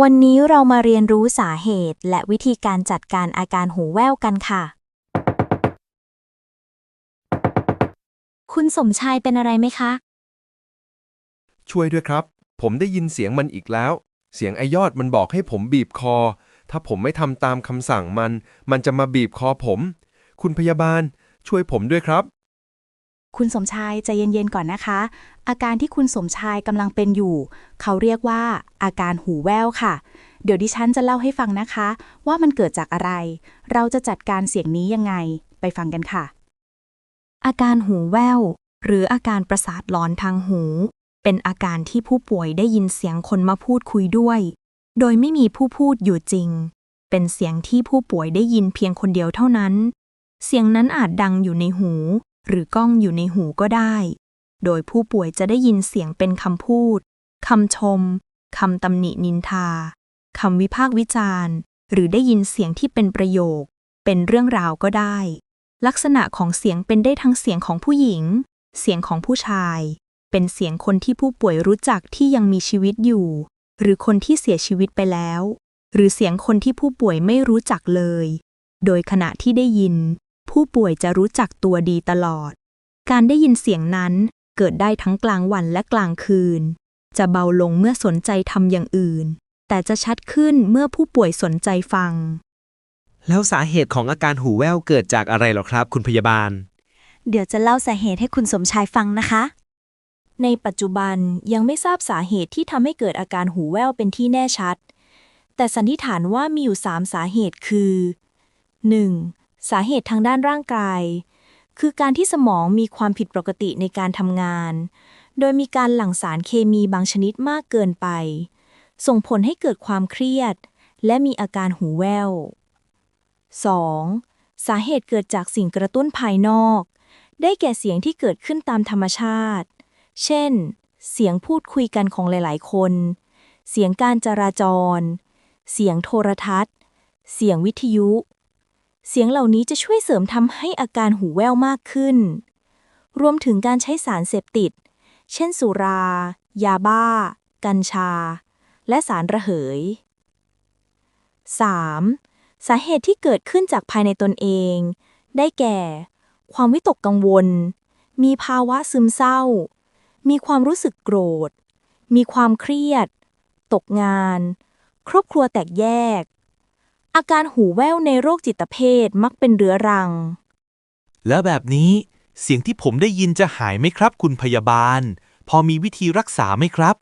วันนี้เรามาเรียนรู้สาเหตุและวิธีการจัดการอาการหูแว่วกันค่ะ คุณสมชายเป็นอะไรไหมคะ ช่วยด้วยครับ ผมได้ยินเสียงมันอีกแล้ว เสียงไอยอดมันบอกให้ผมบีบคอ ถ้าผมไม่ทำตามคำสั่งมัน มันจะมาบีบคอผม คุณพยาบาล ช่วยผมด้วยครับ คุณสมชายใจเย็นๆก่อนนะคะ อาการที่คุณสมชายกำลังเป็นอยู่ เขาเรียกว่า อาการหูแว่วค่ะ เดี๋ยวดิฉันจะเล่าให้ฟังนะคะ ว่ามันเกิดจากอะไร เราจะจัดการเสียงนี้ยังไง ไปฟังกันค่ะ อาการหูแว่วหรืออาการประสาทหลอนทางหู เป็นอาการที่ผู้ป่วยได้ยินเสียงคนมาพูดคุยด้วย โดยไม่มีผู้พูดอยู่จริง เป็นเสียงที่ผู้ป่วยได้ยินเพียงคนเดียวเท่านั้น เสียงนั้นอาจดังอยู่ในหู หรือกล้องอยู่ในหูก็ได้ โดยผู้ป่วยจะได้ยินเสียงเป็นคำพูดคำชมคำตำหนินินทาคำวิพากษ์วิจารณ์ หรือได้ยินเสียงที่เป็นประโยค เป็นเรื่องราวก็ได้ ลักษณะของเสียงเป็นได้ทั้งเสียงของผู้หญิง เสียงของผู้ชาย เป็นเสียงคนที่ผู้ป่วยรู้จักที่ยังมีชีวิตอยู่ หรือคนที่เสียชีวิตไปแล้ว หรือเสียงคนที่ผู้ป่วยไม่รู้จักเลย โดยขณะที่ได้ยิน ผู้ป่วยจะรู้จักตัวดีตลอด การได้ยินเสียงนั้นเกิดได้ทั้งกลางวันและกลางคืน จะเบาลงเมื่อสนใจทำอย่างอื่น แต่จะชัดขึ้นเมื่อผู้ป่วยสนใจฟัง แล้วสาเหตุของอาการหูแว่วเกิดจากอะไรหรอครับ คุณพยาบาล เดี๋ยวจะเล่าสาเหตุให้คุณสมชายฟังนะคะ ในปัจจุบันยังไม่ทราบสาเหตุที่ทำให้เกิดอาการหูแว่วเป็นที่แน่ชัด แต่สันนิษฐานว่ามีอยู่ 3 สาเหตุคือ 1. สาเหตุทางด้านร่างกาย คือการที่สมองมีความผิดปกติในการทำงาน โดยมีการหลั่งสารเคมีบางชนิดมากเกินไป ส่งผลให้เกิดความเครียด และมีอาการหูแว่ว 2. สาเหตุเกิดจากสิ่งกระตุ้นภายนอก ได้แก่เสียงที่เกิดขึ้นตามธรรมชาติ เช่น เสียงพูดคุยกันของหลาย ๆ คน เสียงการจราจร เสียงโทรทัศน์ เสียงวิทยุ เสียงเหล่านี้จะช่วยเสริมทำให้อาการหูแว่วมากขึ้น รวมถึงการใช้สารเสพติด เช่นสุรา ยาบ้า กัญชา และสารระเหย 3. สาเหตุที่เกิดขึ้นจากภายในตนเอง ได้แก่ ความวิตกกังวล มีภาวะซึมเศร้า มีความรู้สึกโกรธ มีความเครียด ตกงาน ครอบครัวแตกแยก อาการหูแว่วในโรคจิตเภทมักเป็นเรื้อรัง แล้วแบบนี้เสียงที่ผมได้ยินจะหายไหมครับ คุณพยาบาล พอมีวิธีรักษาไหมครับ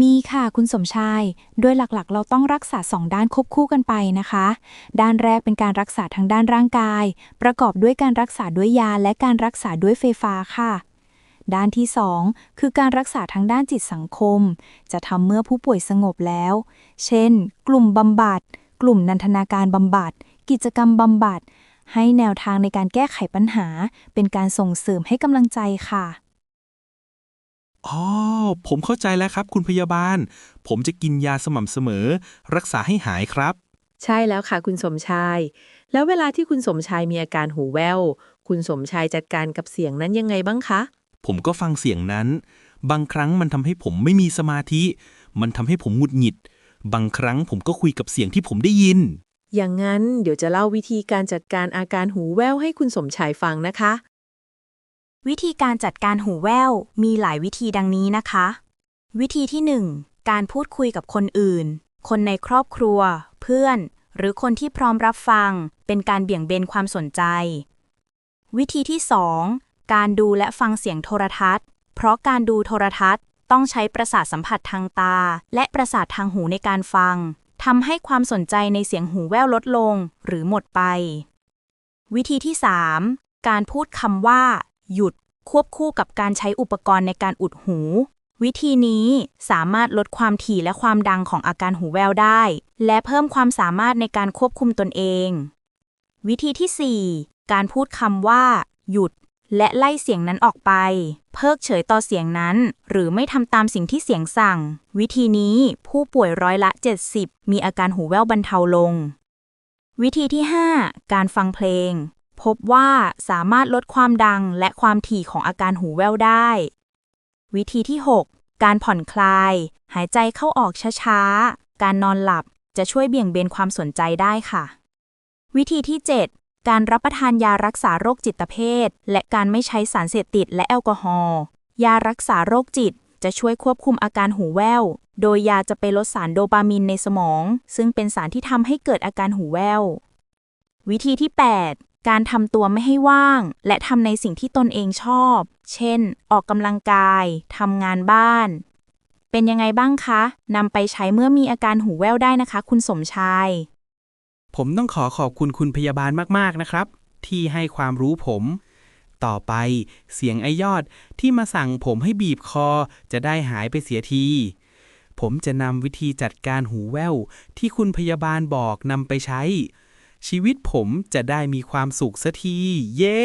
มีค่ะคุณสมชาย โดยหลักๆ เราต้องรักษาสองด้านควบคู่กันไปนะคะ ด้านแรกเป็นการรักษาทางด้านร่างกาย ประกอบด้วยการรักษาด้วยยาและการรักษาด้วยไฟฟ้าค่ะ ด้านที่ 2 คือการรักษาทางด้านจิตสังคม จะทำเมื่อผู้ป่วยสงบแล้ว เช่น กลุ่มบำบัด กลุ่มนันทนาการบำบัด กิจกรรมบำบัด ให้แนวทางในการแก้ไขปัญหา เป็นการส่งเสริมให้กำลังใจค่ะ อ๋อ ผมเข้าใจแล้วครับคุณพยาบาล ผมจะกินยาสม่ำเสมอ รักษาให้หายครับ ใช่แล้วค่ะ คุณสมชาย แล้วเวลาที่คุณสมชายมีอาการหูแว่ว คุณสมชายจัดการกับเสียงนั้นยังไงบ้างคะ ผมก็ฟังเสียงนั้น บางครั้งมันทำให้ผมไม่มีสมาธิ มันทำให้ผมหงุดหงิด บางครั้งผมก็คุยกับเสียงที่ผมได้ยิน อย่างนั้นเดี๋ยวจะเล่าวิธีการจัดการอาการหูแว่วให้คุณสมชายฟังนะคะ วิธีการจัดการหูแว่วมีหลายวิธีดังนี้นะคะ วิธีที่ 1 การพูดคุยกับคนอื่น คนในครอบครัว เพื่อน หรือคนที่พร้อมรับฟัง เป็นการเบี่ยงเบนความสนใจ วิธีที่ 2 การดูและฟังเสียงโทรทัศน์ เพราะการดูโทรทัศน์ ต้องใช้ประสาทสัมผัสทางตา และประสาททางหูในการฟังทำให้ความสนใจในเสียงหูแว่วลดลง หรือหมดไป วิธีที่ 3 การพูดคำว่า หยุด ควบคู่กับการใช้อุปกรณ์ในการอุดหู วิธีนี้สามารถลดความถี่และความดังของอาการหูแว่วได้ และเพิ่มความสามารถในการควบคุมตนเอง วิธีที่ 4 การพูดคำว่า หยุด และไล่เสียงนั้นออกไป เพิกเฉยต่อเสียงนั้น หรือไม่ทำตามสิ่งที่เสียงสั่ง วิธีนี้ผู้ป่วยร้อยละ 70 มีอาการหูแว่วบรรเทาลง วิธีที่ 5 การฟังเพลง พบว่าสามารถลดความดังและความถี่ของอาการหูแว่วได้ วิธีที่ 6 การผ่อนคลาย หายใจเข้าออกช้าการนอนหลับจะช่วยเบี่ยงเบนความสนใจได้ค่ะ วิธีที่ 7 การรับประทานยารักษาโรคจิตเภท และการไม่ใช้สารเสพติดและแอลกอฮอล์ ยารักษาโรคจิตจะช่วยควบคุมอาการหูแว่ว โดยยาจะไปลดสารโดปามินในสมอง ซึ่งเป็นสารที่ทำให้เกิดอาการหูแว่ว วิธีที่ 8 การทำตัวไม่ให้ว่าง และทำในสิ่งที่ตนเองชอบ เช่น ออกกำลังกาย ทำงานบ้าน เป็นยังไงบ้างคะ นำไปใช้เมื่อมีอาการหูแว่วได้นะคะ คุณสมชาย ผมต้องขอขอบคุณคุณพยาบาลมาก ๆ นะครับ ที่ให้ความรู้ผม ต่อไปเสียงไอยอดที่มาสั่งผมให้บีบคอจะได้หายไปเสียที ผมจะนำวิธีจัดการหูแว่วที่คุณพยาบาลบอกนำไปใช้ ชีวิตผมจะได้มีความสุขสักที เย้